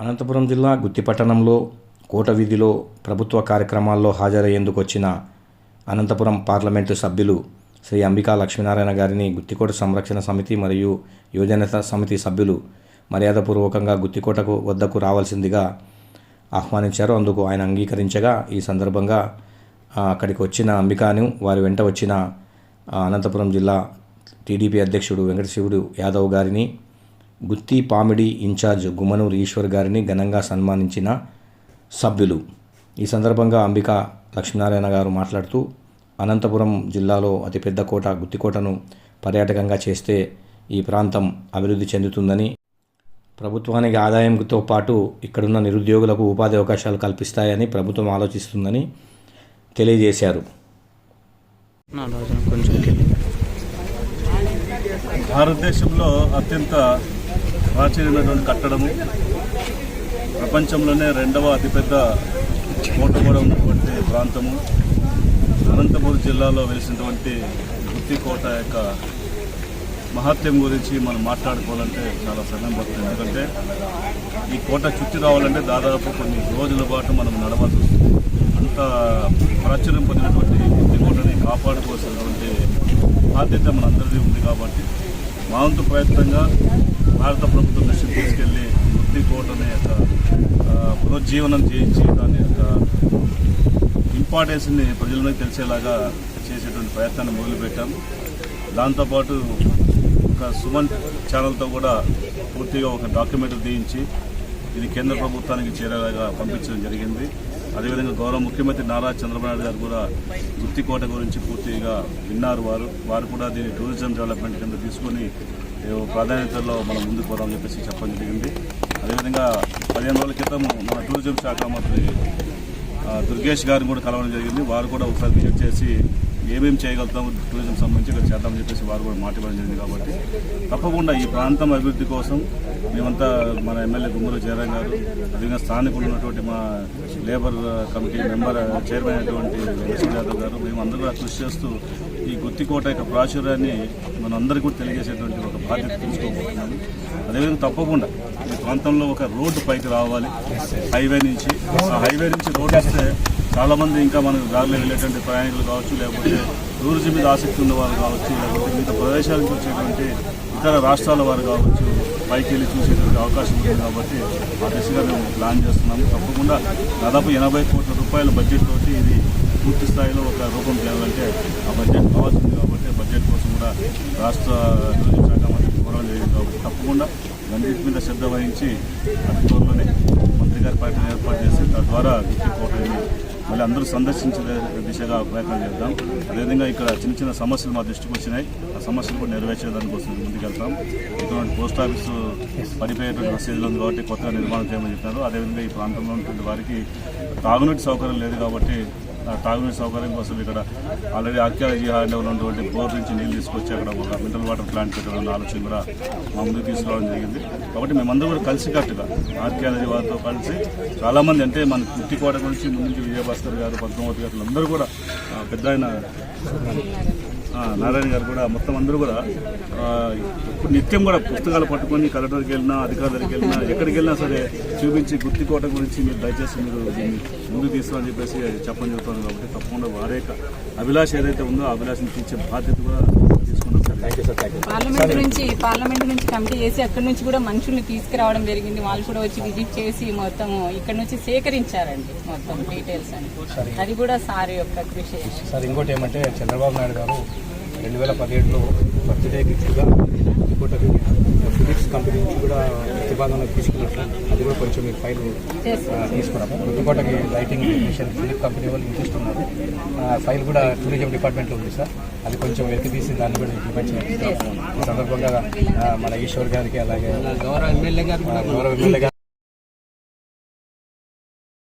అనంతపురం జిల్లా గుత్తిపట్టణంలో కోట వీధిలో ప్రభుత్వ కార్యక్రమాల్లో హాజరయ్యేందుకు వచ్చిన అనంతపురం పార్లమెంటు సభ్యులు శ్రీ అంబికా లక్ష్మీనారాయణ గారిని గుత్తికోట సంరక్షణ సమితి మరియు యువజన సమితి సభ్యులు మర్యాదపూర్వకంగా గుత్తికోటకు వద్దకు రావాల్సిందిగా ఆహ్వానించారు. అందుకు ఆయన అంగీకరించగా ఈ సందర్భంగా అక్కడికి వచ్చిన అంబికాను వారి వెంట వచ్చిన అనంతపురం జిల్లా టీడీపీ అధ్యక్షుడు వెంకటశివుడు యాదవ్ గారిని గుత్తి పామిడి ఇన్ఛార్జ్ గుమ్మనూరు ఈశ్వర్ గారిని ఘనంగా సన్మానించిన సభ్యులు. ఈ సందర్భంగా అంబిక లక్ష్మీనారాయణ గారు మాట్లాడుతూ అనంతపురం జిల్లాలో అతిపెద్ద కోట గుత్తికోటను పర్యాటకంగా చేస్తే ఈ ప్రాంతం అభివృద్ధి చెందుతుందని ప్రభుత్వానికి ఆదాయంతో పాటు ఇక్కడున్న నిరుద్యోగులకు ఉపాధి అవకాశాలు కల్పిస్తాయని ప్రభుత్వం ఆలోచిస్తుందని తెలియజేశారు. కొంచెం భారతదేశంలో అత్యంత ప్రాచీనమైనటువంటి కట్టడము ప్రపంచంలోనే రెండవ అతిపెద్ద కోట కూడా ఉన్నటువంటి ప్రాంతము. అనంతపురం జిల్లాలో వెలిసినటువంటి గుత్తికోట యొక్క మహత్యం గురించి మనం మాట్లాడుకోవాలంటే చాలా సమయం పడుతుంది. ఎందుకంటే ఈ కోట చుట్టి రావాలంటే దాదాపు కొన్ని రోజుల పాటు మనం నడవాల్సి వస్తుంది. అంత ప్రాచుర్యం పొందినటువంటి కోటని కాపాడుకోవాల్సినటువంటి బాధ్యత మనందరిది ఉంది కాబట్టి మా వంతు ప్రయత్నంగా భారత ప్రభుత్వం దృష్టికి తీసుకెళ్ళి గుత్తి కోటని యొక్క పునరుజ్జీవనం చేయించి దాని యొక్క ఇంపార్టెన్స్ని ప్రజలకు తెలిసేలాగా చేసేటువంటి ప్రయత్నాన్ని మొదలుపెట్టాం. దాంతోపాటు ఒక సుమన్ ఛానల్తో కూడా పూర్తిగా ఒక డాక్యుమెంటరీ తీయించి ఇది కేంద్ర ప్రభుత్వానికి చేరేలాగా పంపించడం జరిగింది. అదేవిధంగా గౌరవ ముఖ్యమంత్రి నారా చంద్రబాబు నాయుడు గారు కూడా గుత్తికోట గురించి పూర్తిగా విన్నారు వారు. వారు కూడా దీన్ని టూరిజం డెవలప్మెంట్ కింద తీసుకొని ప్రాధాన్యతలో మనం ముందుకు పోదామని చెప్పేసి చెప్పడం జరిగింది. అదేవిధంగా పదిహేను రోజుల క్రితం మన టూరిజం శాఖ మంత్రి దుర్గేష్ గారిని కూడా కలవడం జరిగింది. వారు కూడా ఒకసారి విజిట్ చేసి ఏమేమి చేయగలుగుతాము టూరిజం సంబంధించి ఇక్కడ చేద్దామని చెప్పేసి వారు కూడా మాట్లాడడం జరిగింది కాబట్టి తప్పకుండా ఈ ప్రాంతం అభివృద్ధి కోసం మేమంతా మన ఎమ్మెల్యే గుమ్మూరు జయరాం గారు అదేవిధంగా స్థానికులు ఉన్నటువంటి మా లేబర్ కమిటీ మెంబర్ చైర్మన్ అయినటువంటి యాదవ్ గారు మేము అందరూ కూడా కృషి చేస్తూ ఈ గుత్తికోట యొక్క ప్రాచుర్యాన్ని మనందరికీ కూడా తెలియజేసేటువంటి ఒక బాధ్యత తీసుకోబోతున్నాము. అదేవిధంగా తప్పకుండా ఈ ప్రాంతంలో ఒక రోడ్డు పైకి రావాలి హైవే నుంచి. ఆ హైవే నుంచి రోడ్డు వస్తే చాలా మంది ఇంకా మనకు దారిలో వెళ్ళేటువంటి ప్రయాణికులు కావచ్చు లేకపోతే టూరిజం మీద ఆసక్తి ఉన్న వారు కావచ్చు లేకపోతే వివిధ ప్రదేశాల నుంచి వచ్చేటువంటి ఇతర రాష్ట్రాల వారు కావచ్చు పైకి వెళ్ళి చూసేటువంటి అవకాశం ఉంది కాబట్టి ఆ దిశగా మేము ప్లాన్ చేస్తున్నాము. తప్పకుండా దాదాపు ఎనభై కోట్ల రూపాయల బడ్జెట్ తోటి ఇది పూర్తి స్థాయిలో ఒక రూపం చేయాలంటే ఆ బడ్జెట్ కావాల్సింది కాబట్టి బడ్జెట్ కోసం కూడా రాష్ట్ర టూరిజం శాఖ మంత్రి కోరడం జరిగింది కాబట్టి తప్పకుండా దానికి మీద శ్రద్ధ వహించి అతి త్వరలోనే అధికార పార్టీని ఏర్పాటు చేసి తద్వారా గుత్తి మళ్ళీ అందరూ సందర్శించే దిశగా ప్రయత్నం చేద్దాం. అదేవిధంగా ఇక్కడ చిన్న చిన్న సమస్యలు మా దృష్టికి వచ్చినాయి. ఆ సమస్యలు కూడా నెరవేర్చేదాని కోసం ముందుకెళ్తాం. ఇటువంటి పోస్ట్ ఆఫీసు పడిపోయేటువంటి రసీదులు ఉంది కాబట్టి కొత్తగా నిర్మాణం చేయమని చెప్పారు అదేవిధంగా ఈ ప్రాంతంలో ఉన్నటువంటి వారికి తాగునీటి సౌకర్యం లేదు కాబట్టి తాగునీటి సౌకర్యం కోసం ఇక్కడ ఆల్రెడీ ఆర్కియాలజీ హార్డ్లో ఉన్నటువంటి బోర్ నుంచి నీళ్ళు తీసుకొచ్చి అక్కడ ఒక మినరల్ వాటర్ ప్లాంట్ పెట్టడం ఆలోచన కూడా మా ముందు తీసుకురావడం జరిగింది. కాబట్టి మేమందరూ కూడా కలిసికట్టుగా ఆర్కియాలజీ వారితో కలిసి చాలామంది అంటే మన పుట్టికోట గురించి ముందు నుంచి విజయభాస్కర్ గారు పద్మావతి గారు అందరూ కూడా పెద్ద ఆయన నారాయణ గారు కూడా మొత్తం అందరూ కూడా ఇప్పుడు నిత్యం కూడా పుస్తకాలు పట్టుకొని కలెక్టర్కి వెళ్ళినా అధికారుల దగ్గరికి వెళ్ళినా ఎక్కడికి వెళ్ళినా సరే చూపించి గుర్తికోట గురించి మీరు దయచేసి మీరు ముందుకు తీసుకోవాలని చెప్పేసి చెప్పని చెప్తాను కాబట్టి తప్పకుండా వారి అభిలాష ఏదైతే ఉందో ఆ అభిలాషను తీర్చే బాధ్యత కూడా పార్లమెంట్ నుంచి పార్లమెంట్ నుంచి కమిటీ చేసి అక్కడి నుంచి కూడా మనుషుల్ని తీసుకురావడం జరిగింది. వాళ్ళు కూడా వచ్చి విజిట్ చేసి మొత్తం ఇక్కడ నుంచి సేకరించారండి మొత్తం డీటెయిల్స్ అని అది కూడా సార్ యొక్క కృషి. సార్ ఇంకోటి ఏమంటే చంద్రబాబు నాయుడు గారు రెండు వేల పదిహేడులో బర్త్డే గిఫ్ట్గా ఇంకోటి ఫిలిప్స్ కంపెనీ నుంచి కూడా ప్రతిపాదనలు తీసుకున్నట్లు అది కూడా కొంచెం మీరు ఫైల్ తీసుకున్నాము. ఇంకోటి లైటింగ్ టెక్నీషియన్ ఫిలిప్ కంపెనీ వాళ్ళు ఇంట్రెస్ట్ ఉన్నారు. ఆ ఫైల్ కూడా టూరిజం డిపార్ట్మెంట్లో ఉంది సార్ అది కొంచెం వెతికి తీసి దాన్ని కూడా ఇంప్లిమెంట్ చేయాలి. ఈ సందర్భంగా మన ఈశ్వర్ గారికి అలాగే గౌరవ ఎమ్మెల్యే గారు గౌరవ ఎమ్మెల్యే గారు